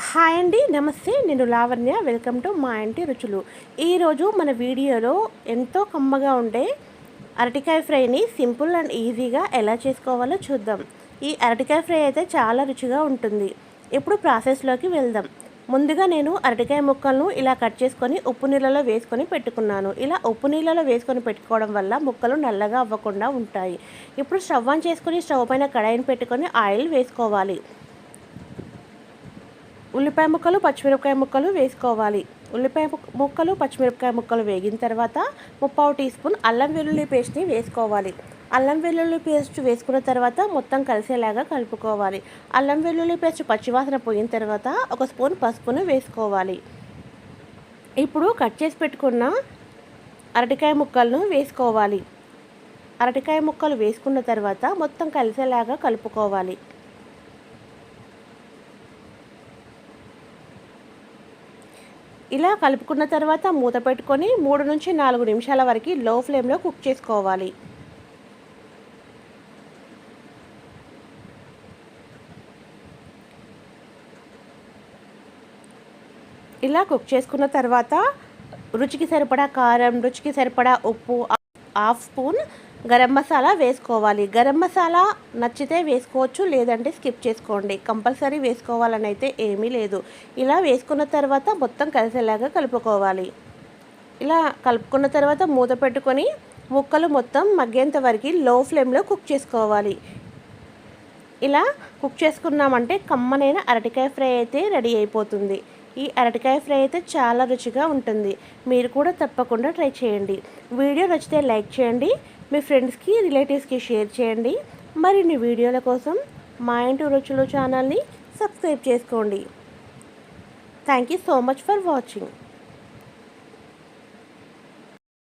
Hi అండి నమస్తే. నేను లావణ్య. వెల్కమ్ టు మా ఇంటి రుచులు. ఈరోజు మన వీడియోలో ఎంతో కమ్మగా ఉండే అరటికాయ ఫ్రైని సింపుల్ అండ్ ఈజీగా ఎలా చేసుకోవాలో చూద్దాం. ఈ అరటికాయ ఫ్రై అయితే చాలా రుచిగా ఉంటుంది. ఇప్పుడు ప్రాసెస్లోకి వెళ్దాం. ముందుగా నేను అరటికాయ ముక్కలను ఇలా కట్ చేసుకొని ఉప్పు నీళ్ళలో వేసుకొని పెట్టుకున్నాను. ఇలా ఉప్పు నీళ్ళలో వేసుకొని పెట్టుకోవడం వల్ల ముక్కలు నల్లగా అవ్వకుండా ఉంటాయి. ఇప్పుడు స్టవ్ ఆన్ చేసుకొని స్టవ్ పైన కడాయిని పెట్టుకొని ఆయిల్ వేసుకోవాలి. ఉల్లిపాయ ముక్కలు పచ్చిమిరపకాయ ముక్కలు వేసుకోవాలి. ఉల్లిపాయ ముక్కలు పచ్చిమిరపకాయ ముక్కలు వేగిన తర్వాత ముప్పావు టీ స్పూన్ అల్లం వెల్లుల్లి పేస్ట్ని వేసుకోవాలి. అల్లం వెల్లుల్లి పేస్ట్ వేసుకున్న తర్వాత మొత్తం కలిసేలాగా కలుపుకోవాలి. అల్లం వెల్లుల్లి పేస్ట్ పచ్చివాసన పోయిన తర్వాత ఒక స్పూన్ పసుపును వేసుకోవాలి. ఇప్పుడు కట్ చేసి పెట్టుకున్న అరటికాయ ముక్కలను వేసుకోవాలి. అరటికాయ ముక్కలు వేసుకున్న తర్వాత మొత్తం కలిసేలాగా కలుపుకోవాలి. ఇలా కలుపుకున్న తర్వాత మూత పెట్టుకొని మూడు నుంచి నాలుగు నిమిషాల వరకు లో ఫ్లేమ్లో కుక్ చేసుకోవాలి. ఇలా కుక్ చేసుకున్న తర్వాత రుచికి సరిపడా కారం రుచికి సరిపడా ఉప్పు హాఫ్ స్పూన్ గరం మసాలా వేసుకోవాలి. గరం మసాలా నచ్చితే వేసుకోవచ్చు లేదంటే స్కిప్ చేసుకోండి. కంపల్సరీ వేసుకోవాలని అయితే ఏమీ లేదు. ఇలా వేసుకున్న తర్వాత మొత్తం కలిసేలాగా కలుపుకోవాలి. ఇలా కలుపుకున్న తర్వాత మూత పెట్టుకొని ముక్కలు మొత్తం మగ్గేంత వరకు లో ఫ్లేమ్లో కుక్ చేసుకోవాలి. ఇలా కుక్ చేసుకున్నామంటే కమ్మనైన అరటికాయ ఫ్రై అయితే రెడీ అయిపోతుంది. ఈ అరటికాయ ఫ్రై అయితే చాలా రుచిగా ఉంటుంది. మీరు కూడా తప్పకుండా ట్రై చేయండి. వీడియో నచ్చితే లైక్ చేయండి. మీ ఫ్రెండ్స్కి రిలేటివ్స్కి షేర్ చేయండి. మరిన్ని వీడియోల కోసం మా ఇంటి రుచులు ఛానల్ని సబ్స్క్రైబ్ చేసుకోండి. Thank you so much for watching.